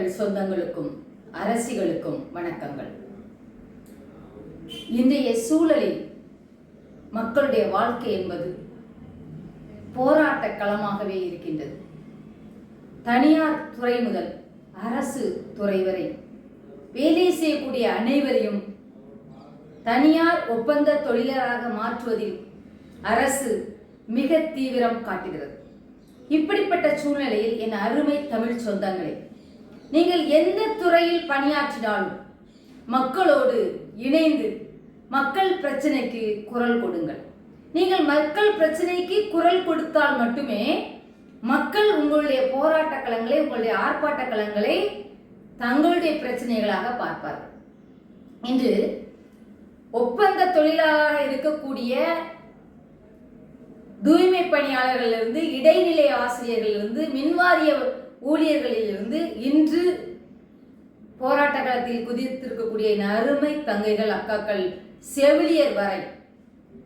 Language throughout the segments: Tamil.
உலகத் தமிழ் சொந்தங்களுக்கும் அரசிகளுக்கும் வணக்கங்கள். இன்றைய சூழலில் மக்களுடைய வாழ்க்கை என்பது போராட்ட களமாகவே இருக்கின்றது. தனியார் துறை முதல் அரசு துறை வரை வேலை செய்யக்கூடிய அனைவரையும் தனியார் ஒப்பந்த தொழிலராக மாற்றுவதில் அரசு மிக தீவிரம் காட்டுகிறது. இப்படிப்பட்ட சூழ்நிலையில் என் அருமை தமிழ் சொந்தங்களே நீங்கள் எந்த துறையில் பணியாற்றினாலும் மக்களோடு இணைந்து மக்கள் பிரச்சனைக்கு குரல் கொடுங்கள். நீங்கள் மக்கள் பிரச்சனைக்கு குரல் கொடுத்தால் மட்டுமே மக்கள் உங்களுடைய போராட்ட களங்களை உங்களுடைய ஆர்ப்பாட்ட களங்களை தங்களுடைய பிரச்சனைகளாக பார்ப்பார்கள். இன்று ஒப்பந்த தொழிலாளராக இருக்கக்கூடிய தூய்மை பணியாளர்களிலிருந்து இடைநிலை ஆசிரியர்களிலிருந்து மின்வாரிய ஊழியர்களிலிருந்து இன்று போராட்ட களத்தில் குதித்திருக்கக்கூடிய அருமை தங்கைகள் அக்காக்கள் செவிலியர் வரை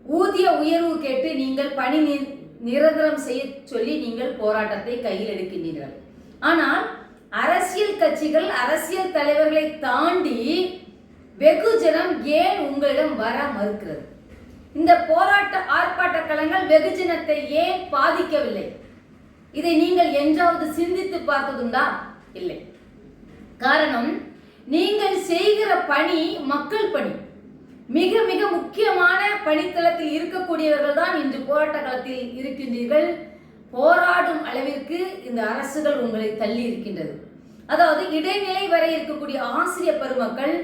ஊதிய உயர்வு கேட்டு நீங்கள் பணி நி- நிரந்தரம் செய்ய சொல்லி நீங்கள் போராட்டத்தை கையில் எடுக்கின்றீர்கள். ஆனால் அரசியல் கட்சிகள் அரசியல் தலைவர்களை தாண்டி வெகுஜனம் ஏன் உங்களிடம் வர மறுக்கிறது? இந்த போராட்ட ஆர்ப்பாட்ட களங்கள் வெகுஜனத்தை ஏன் பாதிக்கவில்லை? இதை நீங்கள் என்றாவது சிந்தித்து பார்த்ததுண்டா? இல்லை. காரணம் நீங்கள் செய்கிற பணி மக்கள் பணி. மிக மிக முக்கியமான பணித்தளத்தில் இருக்கக்கூடியவர்கள் தான் இன்று போராட்ட களத்தில் இருக்கின்றீர்கள். போராடும் அளவிற்கு இந்த அரசுகள் உங்களை தள்ளி இருக்கின்றது. அதாவது இடைநிலை வரை இருக்கக்கூடிய ஆசிரியர் பெருமக்கள்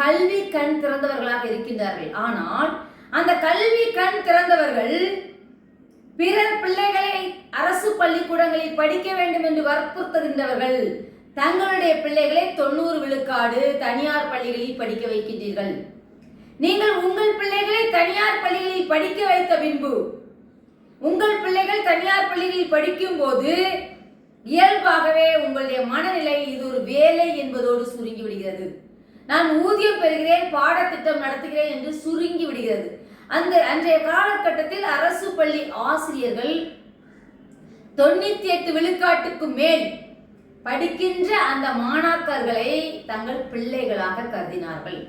கல்வி கண் திறந்தவர்களாக இருக்கின்றார்கள். ஆனால் அந்த கல்வி கண் திறந்தவர்கள் பிறர் பிள்ளைகளை அரசு பள்ளிக்கூடங்களில் படிக்க வேண்டும் என்று வற்புறுத்துகின்றவர்கள் தங்களுடைய பிள்ளைகளை தொண்ணூறு விழுக்காடு தனியார் பள்ளிகளில் படிக்க வைக்கின்றீர்கள். நீங்கள் உங்கள் பிள்ளைகளை தனியார் பள்ளிகளில் படிக்க வைத்த பின்பு உங்கள் பிள்ளைகள் தனியார் பள்ளிகளில் படிக்கும் போது இயல்பாகவே உங்களுடைய மனநிலை இது ஒரு வேலை என்பதோடு சுருங்கி விடுகிறது. நான் ஊதியம் பெறுகிறேன் பாடத்திட்டம் நடத்துகிறேன் என்று சுருங்கி விடுகிறது. அந்த அன்றைய காலகட்டத்தில் அரசு பள்ளி ஆசிரியர்கள் தொண்ணூத்தி எட்டு விழுக்காட்டுக்கு மேல் படிக்கின்ற அந்த மாணாக்கர்களை தங்கள் பிள்ளைகளாக கருதினார்கள்.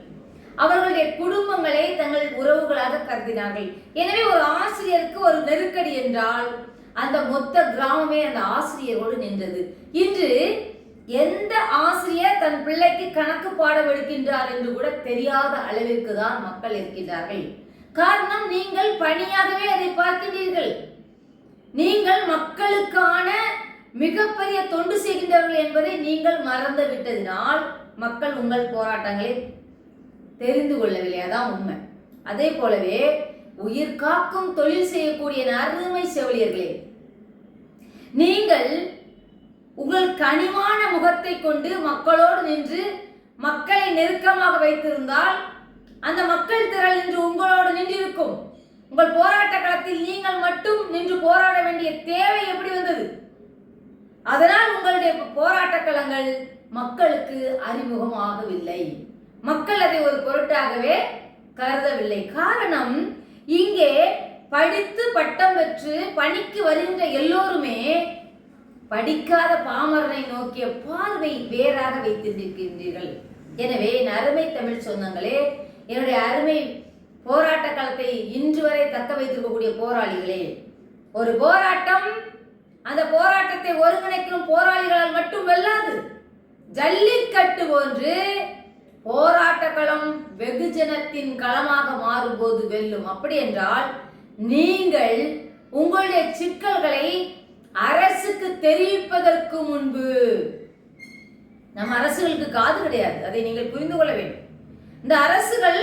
அவர்களுடைய குடும்பங்களை தங்கள் உறவுகளாக கருதினார்கள். எனவே ஒரு ஆசிரியருக்கு ஒரு நெருக்கடி என்றால் அந்த மொத்த கிராமமே அந்த ஆசிரியரோடு நின்றது. இன்று எந்த ஆசிரியர் தன் பிள்ளைக்கு கணக்கு பாடம் எடுக்கின்றார் என்று கூட தெரியாத அளவிற்கு தான் மக்கள் இருக்கின்றார்கள். காரணம் நீங்கள் பணியாகவே அதை பார்க்கின்றீர்கள். நீங்கள் மக்களுக்கான மிகப்பெரிய தொண்டு செய்கின்றவர்கள் என்பதை நீங்கள் மறந்து விட்டதினால் மக்கள் உங்கள் போராட்டங்களை தெரிந்து கொள்ளவில்லை. அதான் உண்மை. அதே போலவே உயிர் காக்கும் தொழில் செய்யக்கூடிய அருமை செவிலியர்களே நீங்கள் உங்கள் கனிவான முகத்தை கொண்டு மக்களோடு நின்று மக்களை நெருக்கமாக வைத்திருந்தால் அந்த மக்கள் திரள் இன்று உங்களோடு நின்றிருக்கும். உங்கள் போராட்ட களத்தில் நீங்கள் மட்டும் நின்று போராட வேண்டிய தேவை எப்படி வந்தது? அதனால் உங்களுடைய போராட்ட களங்கள் மக்களுக்கு அறிமுகம் ஆகவில்லை மக்கள் அதை ஒரு பொருட்டாகவே கருதவில்லை. காரணம் இங்கே படித்து பட்டம் பெற்று பணிக்கு வருகின்ற எல்லோருமே படிக்காத பாமரனை நோக்கிய பார்வை வேறாக வைத்திருக்கின்றீர்கள் எனவே என் தமிழ் சொந்தங்களே என்னுடைய அருமை போராட்ட களத்தை இன்று வரை தக்க வைத்திருக்கக்கூடிய போராளிகளே ஒரு போராட்டம் அந்த போராட்டத்தை ஒருங்கிணைக்கும் போராளிகளால் மட்டும் வெல்லாது ஜல்லிக்கட்டு போன்று போராட்ட களம் வெகுஜனத்தின் களமாக மாறும்போது வெல்லும். அப்படி என்றால் நீங்கள் உங்களுடைய சிக்கல்களை அரசுக்கு தெரிவிப்பதற்கு முன்பு நம் அரசுகளுக்கு காது கிடையாது. அதை நீங்கள் புரிந்து கொள்ள வேண்டும். இந்த அரசுகள்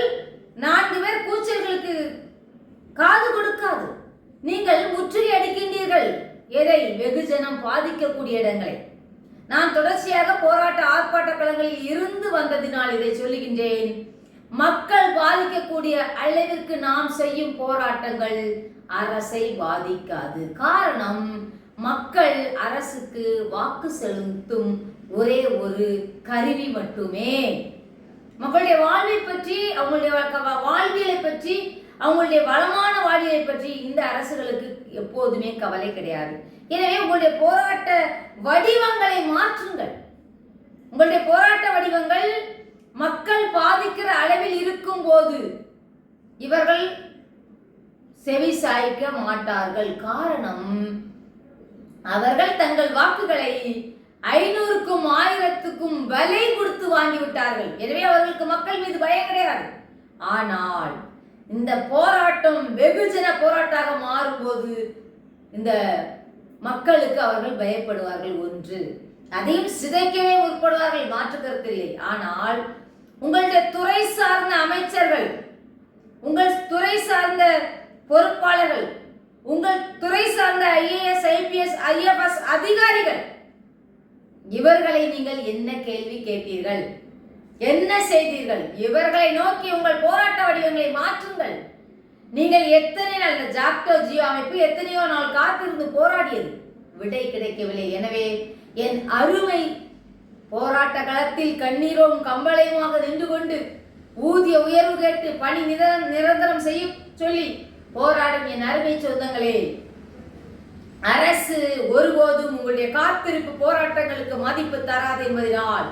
நான்கு பேர் கூச்சல்களுக்கு காது கொடுக்காது. நீங்கள் முற்றுகை அடிக்கின்றீர்கள். எதை வெகுஜனம் பாதிக்கக்கூடிய இடங்களை. நான் தொடர்ச்சியாக போராட்ட ஆர்ப்பாட்ட களங்களில் இருந்து வந்ததினால் இதை சொல்லுகின்றேன். மக்கள் பாதிக்கக்கூடிய அளவிற்கு நாம் செய்யும் போராட்டங்கள் அரசை பாதிக்காது. காரணம் மக்கள் அரசுக்கு வாக்கு செலுத்தும் ஒரே ஒரு கருவி மட்டுமே. மக்களுடைய வாழ்வை பற்றி அவங்களுடைய வா- வாழ்வியலை பற்றி அவங்களுடைய வளமான வாழ்வியலை பற்றி இந்த அரசுகளுக்கு எப்போதுமே கவலை கிடையாது. எனவே உங்களுடைய போராட்ட வடிவங்களை மாற்றுங்கள். உங்களுடைய போராட்ட வடிவங்கள் மக்கள் பாதிக்கிற அளவில் இருக்கும் போது இவர்கள் செவி சாய்க்க மாட்டார்கள். காரணம் அவர்கள் தங்கள் வாக்குகளை ஐநூறுக்கும் ஆயிரத்துக்கும் விலை கொடுத்து வாங்கி விட்டார்கள் எனவே அவர்களுக்கு மக்கள் மீது பயம் கிடையாது. ஆனால் இந்த போராட்டம் வெகுஜன போராட்டாக மாறும்போது இந்த மக்களுக்கு அவர்கள் பயப்படுவார்கள் ஒன்று. அதையும் சிதைக்கவே முற்படுவார்கள் மாற்று கருத்தில்லை ஆனால் உங்களுடைய துறை சார்ந்த அமைச்சர்கள் உங்கள் துறை சார்ந்த பொறுப்பாளர்கள் உங்கள் துறை சார்ந்த ஐஏஎஸ் ஐபிஎஸ் ஐஎஃப்எஸ் அதிகாரிகள் இவர்களை நீங்கள் என்ன கேள்வி கேட்பீர்கள் என்ன செய்தீர்கள்? இவர்களை நோக்கி உங்கள் போராட்ட வடிவங்களை மாற்றுங்கள். நீங்கள் எத்தனை நாள் ஜாக்டோ ஜியோ அமைப்பு எத்தனையோ நாள் காத்திருந்து போராடியது? விடை கிடைக்கவில்லை. எனவே என் அருமை போராட்ட களத்தில் கண்ணீரும் கம்பளையுமாக நின்று கொண்டு ஊதிய உயர்வு கேட்டு பணி நிர- நிரந்தரம் செய்ய சொல்லி போராடும் என் அருமை சொந்தங்களே அரசு ஒருபோதும் உங்களுடைய காத்திருப்பு போராட்டங்களுக்கு மதிப்பு தராது என்பதனால்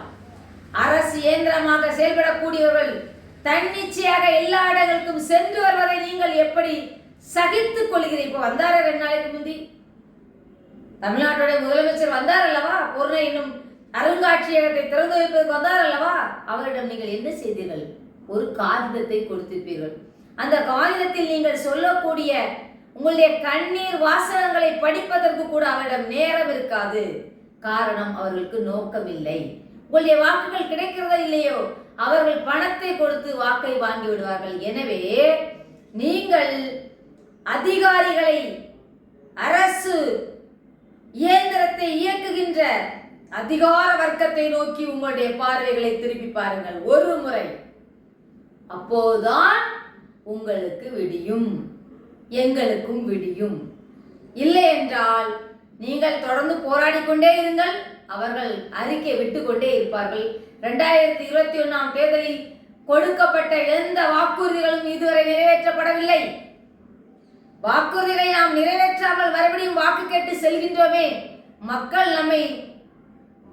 அரசு இயந்திரமாக செயல்படக்கூடியவர்கள் தன்னிச்சையாக எல்லா இடங்களுக்கும் சென்று வருவதை நீங்கள் எப்படி சகித்துக் கொள்கிறீர்கள்? இப்போ வந்தார ரெண்டு நாளைக்கு முந்தி? தமிழ்நாட்டுடைய முதலமைச்சர் வந்தார் அல்லவா? ஒரு இன்னும் அருங்காட்சியகத்தை திறந்து வைப்பதற்கு வந்தார் அல்லவா? அவரிடம் நீங்கள் என்ன செய்தீர்கள்? ஒரு காகிதத்தை கொடுத்திருப்பீர்கள். அந்த காகிதத்தில் நீங்கள் சொல்லக்கூடிய உங்களுடைய கண்ணீர் வாசகங்களை படிப்பதற்கு கூட அவரிடம் நேரம் இருக்காது. காரணம் அவர்களுக்கு நோக்கமில்லை. உங்களுடைய வாக்குகள் கிடைக்கிறதா இல்லையோ? அவர்கள் பணத்தை கொடுத்து வாக்கை வாங்கி விடுவார்கள். எனவே நீங்கள் அதிகாரிகளை அரசு இயந்திரத்தை இயக்குகின்ற அதிகார வர்க்கத்தை நோக்கி உங்களுடைய பார்வைகளை திருப்பி பாருங்கள். ஒரு முறை. அப்போதுதான் உங்களுக்கு விடியும். எங்களுக்கும் விடியும். இல்லை என்றால் நீங்கள் தொடர்ந்து போராடிக்கொண்டே இருங்கள். அவர்கள் அறிக்கை விட்டுக்கொண்டே இருப்பார்கள். இரண்டாயிரத்தி இருபத்தி ஒன்றாம் தேர்தலில் கொடுக்கப்பட்ட எந்த வாக்குறுதிகளும் இதுவரை நிறைவேற்றப்படவில்லை. வாக்குறுதிகளை நாம் நிறைவேற்றாமல் மறுபடியும் வாக்கு கேட்டு செல்கின்றோமே. மக்கள் நம்மை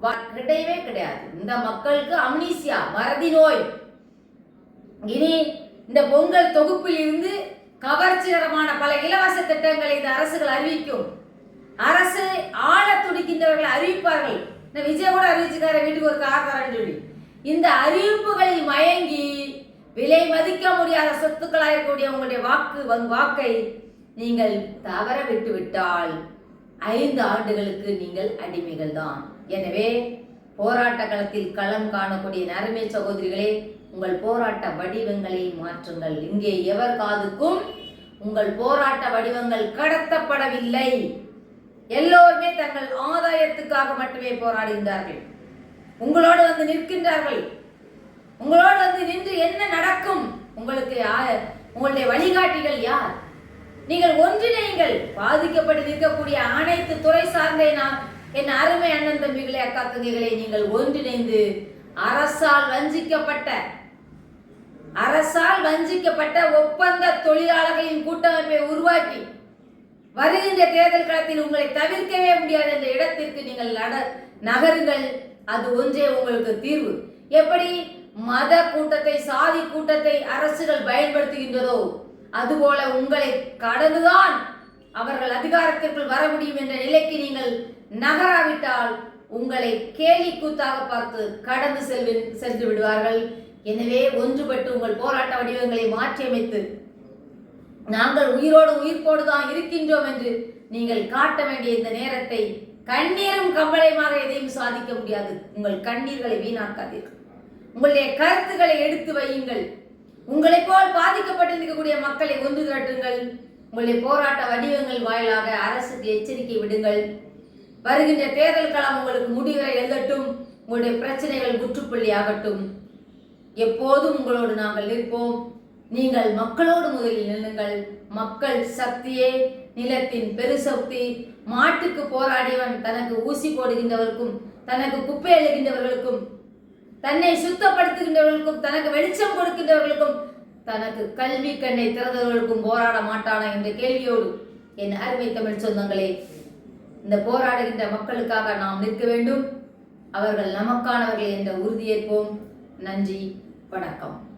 வா- கிடையவே கிடையாது. இந்த மக்களுக்கு அம்னீசியா மறதி நோய். இனி இந்த பொங்கல் தொகுப்பில் இருந்து கவர்ச்சிகரமான பல இலவச திட்டங்களை இந்த அரசுகள் அறிவிக்கும். அரசு ஆழ துடிக்கின்றவர்கள் அறிவிப்பார்கள். இந்த விஜய் கூட அறிவிச்சுக்கார வீட்டுக்கு ஒரு கார் தரேன்னு சொல்லி. இந்த அறிவிப்புகளில் மயங்கி விலை மதிக்க முடியாத சொத்துக்களாக உங்களுடைய வாக்கு வாக்கை நீங்கள் தவற விட்டு விட்டால் ஐந்து ஆண்டுகளுக்கு நீங்கள் அடிமைகள் தான் எனவே போராட்ட களத்தில் களம் காணக்கூடிய நறுமை சகோதரிகளே உங்கள் போராட்ட வடிவங்களை மாற்றுங்கள். இங்கே எவர் காதுக்கும் உங்கள் போராட்ட வடிவங்கள் கடத்தப்படவில்லை. எல்லோருமே தங்கள் ஆதாயத்துக்காக மட்டுமே போராடுகின்றார்கள். உங்களோடு வந்து நிற்கின்றார்கள். உங்களோடு வந்து நின்று என்ன நடக்கும்? உங்களுக்கு உங்களுடைய வழிகாட்டிகள் யார்? நீங்கள் ஒன்றிணையுங்கள். பாதிக்கப்பட்டு நிற்கக்கூடிய அனைத்து துறை சார்ந்த நான் என் அருமை அண்ணன் தம்பிகளே அக்கா தங்கைகளே நீங்கள் ஒன்றிணைந்து அரசால் வஞ்சிக்கப்பட்ட அரசால் வஞ்சிக்கப்பட்ட ஒப்பந்த தொழிலாளர்களின் கூட்டமைப்பை உருவாக்கி வருகின்ற தேர்தல் களத்தில் உங்களை தவிர்க்கவே முடியாத இந்த இடத்திற்கு நீங்கள் நட நகருங்கள். அது ஒன்றே உங்களுக்கு தீர்வு. எப்படி மத கூட்டத்தை சாதி கூட்டத்தை அரசுகள் பயன்படுத்துகின்றதோ அதுபோல உங்களை கடந்துதான் அவர்கள் அதிகாரத்திற்குள் வர முடியும் என்ற நிலைக்கு நீங்கள் நகராவிட்டால் உங்களை கேலி கூத்தாக பார்த்து கடந்து செல்வி சென்று விடுவார்கள். எனவே ஒன்றுபட்டு உங்கள் போராட்ட வடிவங்களை மாற்றியமைத்து நாங்கள் உயிரோடு உயிர்ப்போடு தான் இருக்கின்றோம் என்று நீங்கள் காட்ட வேண்டிய இந்த நேரத்தை கண்ணீரும் கம்பளையுமாக எதையும் சாதிக்க முடியாது. உங்கள் கண்ணீர்களை வீணாக்காதீர்கள். உங்களுடைய கருத்துக்களை எடுத்து வையுங்கள். உங்களைப் போல் பாதிக்கப்பட்டிருக்கக்கூடிய மக்களை ஒன்று திரட்டுங்கள். உங்களுடைய போராட்ட வடிவங்கள் வாயிலாக அரசுக்கு எச்சரிக்கை விடுங்கள். வருகின்ற தேர்தல் களம் உங்களுக்கு முடிவரை எழுதட்டும். உங்களுடைய பிரச்சனைகள் முற்றுப்புள்ளி ஆகட்டும் எப்போதும் உங்களோடு நாங்கள் நிற்போம். நீங்கள் மக்களோடு முதலில் நில்லுங்கள். மக்கள் சக்தியே நிலத்தின் பெருசக்தி. மாட்டுக்கு போராடியவன் தனக்கு ஊசி போடுகின்றவருக்கும் தனக்கு குப்பை எழுகின்றவர்களுக்கும் தன்னை சுத்தப்படுத்துகின்றவர்களுக்கும் தனக்கு வெளிச்சம் கொடுக்கின்றவர்களுக்கும் தனக்கு கல்வி கண்ணை திறந்தவர்களுக்கும் போராட மாட்டானா என்ற கேள்வியோடு என் அருமை தமிழ் சொந்தங்களே இந்த போராடுகின்ற மக்களுக்காக நாம் நிற்க வேண்டும். அவர்கள் நமக்கானவர்கள் என்ற உறுதியேற்போம். நன்றி. வணக்கம்.